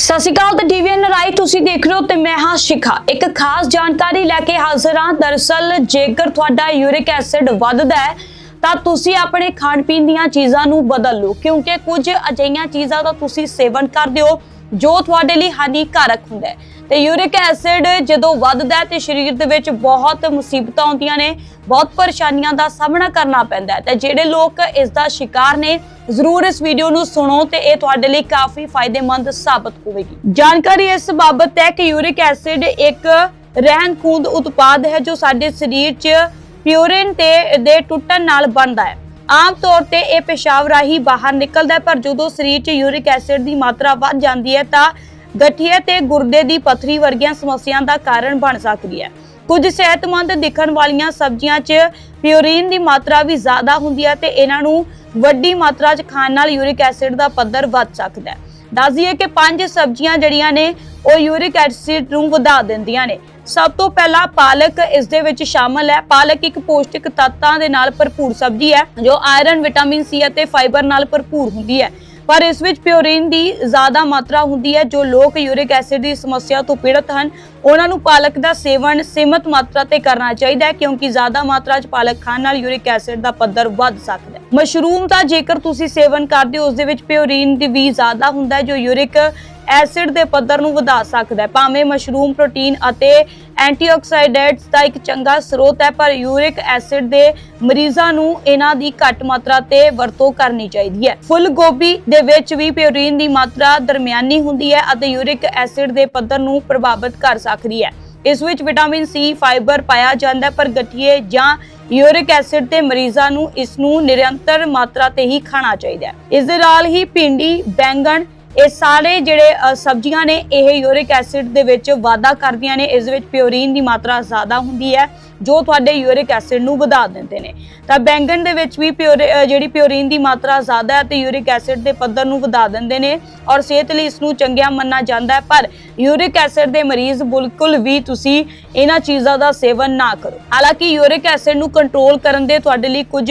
ਸਤਿ ਸ਼੍ਰੀ ਅਕਾਲ ਤੇ ਟੀਵੀਐਨ ਰਾਈ ਤੁਸੀਂ ਦੇਖ ਰਹੇ ਹੋ ਤੇ ਮੈਂ ਹਾਂ ਸ਼ਿਖਾ। ਇੱਕ ਖਾਸ ਜਾਣਕਾਰੀ ਲੈ ਕੇ ਹਾਜ਼ਰ ਹਾਂ। ਦਰਅਸਲ ਜੇਕਰ ਤੁਹਾਡਾ ਯੂਰਿਕ ਐਸਿਡ ਵੱਧਦਾ ਹੈ, ਤਾਂ ਤੁਸੀਂ ਆਪਣੇ ਖਾਣ ਪੀਣ ਦੀਆਂ ਚੀਜ਼ਾਂ ਨੂੰ ਬਦਲ ਲਓ, ਕਿਉਂਕਿ ਕੁਝ ਅਜਿਹੀਆਂ ਚੀਜ਼ਾਂ ਦਾ ਤੁਸੀਂ ਸੇਵਨ ਕਰਦੇ ਹੋ ਜੋ ਤੁਹਾਡੇ ਲਈ ਹਾਨੀਕਾਰਕ ਹੁੰਦਾ ਹੈ। ਤੇ ਯੂਰਿਕ ਐਸਿਡ ਜਦੋਂ ਵੱਧਦਾ ਹੈ ਤੇ ਸਰੀਰ ਦੇ ਵਿੱਚ ਬਹੁਤ ਮੁਸੀਬਤਾਂ ਆਉਂਦੀਆਂ ਨੇ, ਬਹੁਤ ਪਰੇਸ਼ਾਨੀਆਂ ਦਾ ਸਾਹਮਣਾ ਕਰਨਾ ਪੈਂਦਾ ਹੈ। ਤੇ ਜਿਹੜੇ ਲੋਕ ਇਸ ਦਾ ਸ਼ਿਕਾਰ ਨੇ, ਜ਼ਰੂਰ ਇਸ ਵੀਡੀਓ ਨੂੰ ਸੁਣੋ ਤੇ ਇਹ ਤੁਹਾਡੇ ਲਈ ਕਾਫੀ ਫਾਇਦੇਮੰਦ ਸਾਬਤ ਹੋਵੇਗੀ। ਜਾਣਕਾਰੀ ਇਸ ਬਾਬਤ ਹੈ ਕਿ ਯੂਰਿਕ ਐਸਿਡ ਇੱਕ ਰਹਿੰਦ ਖੂੰਹਦ ਉਤਪਾਦ ਹੈ ਜੋ ਸਾਡੇ ਸਰੀਰ 'ਚ ਪਿਊਰਿਨ ਤੇ, ਦੇ ਟੁੱਟਣ ਨਾਲ ਬਣਦਾ ਹੈ। ਆਮ ਤੌਰ ਤੇ ਇਹ ਪਿਸ਼ਾਬ ਰਾਹੀਂ ਬਾਹਰ ਨਿਕਲਦਾ ਹੈ, ਪਰ ਜਦੋਂ ਸਰੀਰ 'ਚ ਯੂਰਿਕ ਐਸਿਡ ਦੀ ਮਾਤਰਾ ਵੱਧ ਜਾਂਦੀ ਹੈ, ਤਾਂ ਗਠੀਏ ਤੇ ਗੁਰਦੇ ਦੀ ਪੱਥਰੀ ਵਰਗੀਆਂ ਸਮੱਸਿਆਵਾਂ ਦਾ ਕਾਰਨ ਬਣ ਸਕਦੀ ਹੈ। ਕੁਝ ਸਿਹਤਮੰਦ ਦਿਖਣ ਵਾਲੀਆਂ ਸਬਜ਼ੀਆਂ 'ਚ ਪਿਊਰਿਨ ਦੀ ਮਾਤਰਾ ਵੀ ਜ਼ਿਆਦਾ ਹੁੰਦੀ ਹੈ ਤੇ ਇਹਨਾਂ ਨੂੰ ਵੱਡੀ ਮਾਤਰਾ 'ਚ ਖਾਣ ਨਾਲ ਯੂਰਿਕ ਐਸਿਡ ਦਾ ਪੱਧਰ ਵੱਧ ਸਕਦਾ ਹੈ। ਦੱਸ ਦਈਏ ਕਿ ਪੰਜ ਸਬਜ਼ੀਆਂ ਜਿਹੜੀਆਂ ਨੇ, ਉਹ ਯੂਰਿਕ ਐਸਿਡ ਨੂੰ ਵਧਾ ਦਿੰਦੀਆਂ ਨੇ। ਸਭ ਤੋਂ ਪਹਿਲਾਂ ਪਾਲਕ ਇਸ ਦੇ ਵਿੱਚ ਸ਼ਾਮਲ ਹੈ। ਪਾਲਕ ਇੱਕ ਪੌਸ਼ਟਿਕ ਤੱਤਾਂ ਦੇ ਨਾਲ ਭਰਪੂਰ ਸਬਜ਼ੀ ਹੈ, ਜੋ ਆਇਰਨ, ਵਿਟਾਮਿਨ ਸੀ ਅਤੇ ਫਾਈਬਰ ਨਾਲ ਭਰਪੂਰ ਹੁੰਦੀ ਹੈ। ਪਰ ਇਸ ਵਿੱਚ ਪਿਓਰੀਨ ਦੀ ਜ਼ਿਆਦਾ ਮਾਤਰਾ ਹੁੰਦੀ ਹੈ, ਜੋ ਲੋਕ ਯੂਰਿਕ ਐਸਿਡ ਦੀ ਸਮੱਸਿਆ ਤੋਂ ਪੀੜਤ ਹਨ। ਉਹਨਾਂ ਨੂੰ ਪਾਲਕ ਦਾ ਸੇਵਨ ਸੀਮਤ ਮਾਤਰਾ ਤੇ ਕਰਨਾ ਚਾਹੀਦਾ ਹੈ, ਕਿਉਂਕਿ ਜ਼ਿਆਦਾ ਮਾਤਰਾ 'ਚ ਪਾਲਕ ਖਾਣ ਨਾਲ ਯੂਰਿਕ ਐਸਿਡ ਦਾ ਪੱਧਰ ਵੱਧ ਸਕਦਾ ਹੈ। ਮਸ਼ਰੂਮ ਦਾ ਜੇਕਰ ਤੁਸੀਂ ਸੇਵਨ ਕਰਦੇ ਹੋ, ਉਸ ਦੇ ਵਿੱਚ ਪਿਓਰੀਨ ਦੀ ਵੀ ਜ਼ਿਆਦਾ ਹੁੰਦਾ ਹੈ, ਜੋ ਯੂਰਿਕ ਐਸਿਡ ਦੇ ਪੱਧਰ ਨੂੰ ਵਧਾ ਸਕਦਾ ਹੈ। ਭਾਵੇਂ ਮਸ਼ਰੂਮ, ਪ੍ਰੋਟੀਨ ਅਤੇ ਐਂਟੀਆਕਸਾਈਡੈਂਟਸ ਦਾ ਇੱਕ ਚੰਗਾ ਸਰੋਤ ਹੈ, ਪਰ ਯੂਰਿਕ ਐਸਿਡ ਦੇ ਮਰੀਜ਼ਾਂ ਨੂੰ ਇਹਨਾਂ ਦੀ ਘੱਟ ਮਾਤਰਾ ਤੇ ਵਰਤੋਂ ਕਰਨੀ ਚਾਹੀਦੀ ਹੈ। ਫੁੱਲ ਗੋਭੀ ਦੇ ਵਿੱਚ ਵੀ ਪਿਓਰੀਨ ਦੀ ਮਾਤਰਾ ਦਰਮਿਆਨੀ ਹੁੰਦੀ ਹੈ ਅਤੇ ਯੂਰਿਕ ਐਸਿਡ ਦੇ ਪੱਧਰ ਨੂੰ ਪ੍ਰਭਾਵਿਤ ਕਰ ਸਕਦੀ ਹੈ। ਇਸ ਵਿੱਚ ਵਿਟਾਮਿਨ ਸੀ, ਫਾਈਬਰ ਪਾਇਆ ਜਾਂਦਾ ਹੈ, ਪਰ ਗਠੀਏ ਜਾਂ ਯੂਰਿਕ ਐਸਿਡ ਦੇ ਮਰੀਜ਼ਾਂ ਨੂੰ ਇਸ ਨੂੰ ਨਿਰੰਤਰ ਮਾਤਰਾ ਤੇ ਹੀ ਖਾਣਾ ਚਾਹੀਦਾ ਹੈ। ਇਸ ਦੇ ਨਾਲ ਹੀ ਭਿੰਡੀ, ਬੈਂਗਣ ਇਹ ਸਾਰੇ ਜਿਹੜੇ ਅ, ਸਬਜ਼ੀਆਂ ਨੇ ਇਹ ਯੂਰਿਕ ਐਸਿਡ ਦੇ ਵਿੱਚ ਵਾਧਾ ਕਰਦੀਆਂ ਨੇ ਇਸ ਵਿੱਚ ਪਿਓਰੀਨ ਦੀ ਮਾਤਰਾ ਜ਼ਿਆਦਾ ਹੁੰਦੀ ਹੈ ਜੋ ਤੁਹਾਡੇ ਯੂਰਿਕ ਐਸਿਡ ਨੂੰ ਵਧਾ ਦਿੰਦੇ ਨੇ। ਤਾਂ ਬੈਂਗਣ ਦੇ ਵਿੱਚ ਵੀ ਪਿਓਰ ਅ, ਜਿਹੜੀ ਪਿਓਰੀਨ ਦੀ ਮਾਤਰਾ ਜ਼ਿਆਦਾ ਹੈ ਤੇ ਯੂਰਿਕ ਐਸਿਡ ਦੇ ਪੱਧਰ ਨੂੰ ਵਧਾ ਦਿੰਦੇ ਨੇ ਔਰ ਸਿਹਤ ਲਈ ਇਸ ਨੂੰ ਚੰਗਿਆ ਮੰਨਿਆ ਜਾਂਦਾ ਹੈ ਪਰ ਯੂਰਿਕ ਐਸਿਡ ਦੇ ਮਰੀਜ਼ ਬਿਲਕੁਲ ਵੀ ਤੁਸੀਂ ਇਹਨਾਂ ਚੀਜ਼ਾਂ ਦਾ ਸੇਵਨ ਨਾ ਕਰੋ। ਹਾਲਾਂਕਿ ਯੂਰਿਕ ਐਸਿਡ ਨੂੰ ਕੰਟਰੋਲ ਕਰਨ ਦੇ ਤੁਹਾਡੇ ਲਈ ਕੁਝ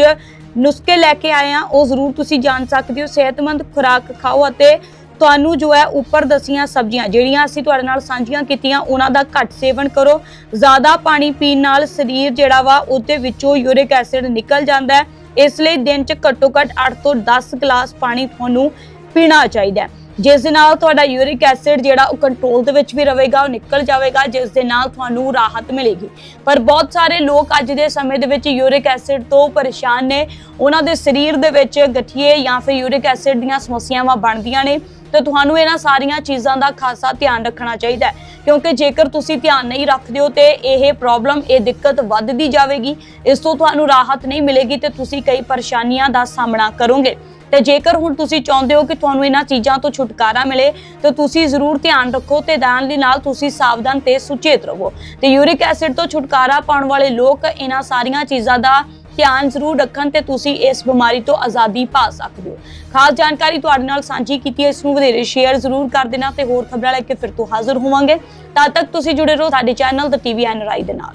ਨੁਸਖੇ ਲੈ ਕੇ ਆਏ ਆ ਉਹ ਜ਼ਰੂਰ ਤੁਸੀਂ ਜਾਣ ਸਕਦੇ ਹੋ। ਸਿਹਤਮੰਦ ਖੁਰਾਕ ਖਾਓ ਅਤੇ ਤੁਹਾਨੂੰ ਜੋ ਹੈ ਉੱਪਰ ਦਸੀਆਂ ਸਬਜ਼ੀਆਂ, ਜਿਹੜੀਆਂ ਅਸੀਂ ਤੁਹਾਡੇ ਨਾਲ ਸਾਂਝੀਆਂ ਕੀਤੀਆਂ, ਉਹਨਾਂ ਦਾ ਘੱਟ ਸੇਵਨ ਕਰੋ। ਜ਼ਿਆਦਾ ਪਾਣੀ ਪੀਣ ਨਾਲ ਸਰੀਰ ਜਿਹੜਾ ਵਾ, ਉਹਦੇ ਵਿੱਚੋਂ ਯੂਰਿਕ ਐਸਿਡ ਨਿਕਲ ਜਾਂਦਾ ਹੈ। ਇਸ ਲਈ ਦਿਨ 'ਚ ਘੱਟੋ ਘੱਟ 8 ਤੋਂ 10 ਗਲਾਸ ਪਾਣੀ ਤੁਹਾਨੂੰ ਪੀਣਾ ਚਾਹੀਦਾ ਹੈ। ਜਿਸ ਦੇ ਨਾਲ ਤੁਹਾਡਾ ਯੂਰਿਕ ਐਸਿਡ ਜਿਹੜਾ ਉਹ ਕੰਟਰੋਲ ਦੇ ਵਿੱਚ ਵੀ ਰਹੇਗਾ, ਉਹ ਨਿਕਲ ਜਾਵੇਗਾ, ਜਿਸ ਦੇ ਨਾਲ ਤੁਹਾਨੂੰ ਰਾਹਤ ਮਿਲੇਗੀ। ਪਰ ਬਹੁਤ ਸਾਰੇ ਲੋਕ ਅੱਜ ਦੇ ਸਮੇਂ ਦੇ ਵਿੱਚ ਯੂਰਿਕ ਐਸਿਡ ਤੋਂ ਪਰੇਸ਼ਾਨ ਨੇ। ਉਹਨਾਂ ਦੇ ਸਰੀਰ ਦੇ ਵਿੱਚ ਗਠੀਏ ਜਾਂ ਫਿਰ ਯੂਰਿਕ ਐਸਿਡ ਦੀਆਂ ਸਮੱਸਿਆਵਾਂ ਬਣਦੀਆਂ ਨੇ। ਤੇ ਤੁਹਾਨੂੰ ਇਹਨਾਂ ਸਾਰੀਆਂ ਚੀਜ਼ਾਂ ਦਾ ਖਾਸਾ ਧਿਆਨ ਰੱਖਣਾ ਚਾਹੀਦਾ ਹੈ। ਕਿਉਂਕਿ ਜੇਕਰ ਤੁਸੀਂ ਧਿਆਨ ਨਹੀਂ ਰੱਖਦੇ ਹੋ ਤੇ ਇਹ ਪ੍ਰੋਬਲਮ ਇਹ ਦਿੱਕਤ ਵੱਧਦੀ ਜਾਵੇਗੀ, ਇਸ ਤੋਂ ਤੁਹਾਨੂੰ ਰਾਹਤ ਨਹੀਂ ਮਿਲੇਗੀ ਤੇ ਤੁਸੀਂ ਕਈ ਪਰੇਸ਼ਾਨੀਆਂ ਦਾ ਸਾਹਮਣਾ ਕਰੋਗੇ। ਤੇ ਜੇਕਰ ਹੁਣ ਤੁਸੀਂ ਚਾਹੁੰਦੇ ਹੋ ਕਿ ਤੁਹਾਨੂੰ ਇਹਨਾਂ ਚੀਜ਼ਾਂ ਤੋਂ ਛੁਟਕਾਰਾ ਮਿਲੇ, ਤਾਂ ਤੁਸੀਂ ਜ਼ਰੂਰ ਧਿਆਨ ਰੱਖੋ ਤੇ ਦਾਨ ਦੇ ਨਾਲ ਤੁਸੀਂ ਸਾਵਧਾਨ ਤੇ ਸੁਚੇਤ ਰਹੋ। ਤੇ ਯੂਰਿਕ ਐਸਿਡ ਤੋਂ ਛੁਟਕਾਰਾ ਪਾਉਣ ਵਾਲੇ ਲੋਕ ਇਹਨਾਂ ਸਾਰੀਆਂ ਚੀਜ਼ਾਂ ਦਾ ਧਿਆਨ ਜ਼ਰੂਰ ਰੱਖਣ ਤੇ ਤੁਸੀਂ ਇਸ ਬਿਮਾਰੀ ਤੋਂ ਆਜ਼ਾਦੀ ਪਾ ਸਕਦੇ ਹੋ। ਖਾਸ ਜਾਣਕਾਰੀ ਤੁਹਾਡੇ ਨਾਲ ਸਾਂਝੀ ਕੀਤੀ ਹੈ, ਇਸ ਨੂੰ ਵਧੇਰੇ ਸ਼ੇਅਰ ਜ਼ਰੂਰ ਕਰ ਦੇਣਾ ਤੇ ਹੋਰ ਖਬਰਾਂ ਲੈ ਕੇ ਫਿਰ ਤੋਂ ਹਾਜ਼ਰ ਹੋਵਾਂਗੇ। ਤਦ ਤੱਕ ਤੁਸੀਂ ਜੁੜੇ ਰਹੋ ਸਾਡੇ ਚੈਨਲ ਦ ਟੀਵੀ ਐਨ ਰਾਈ ਦੇ ਨਾਲ।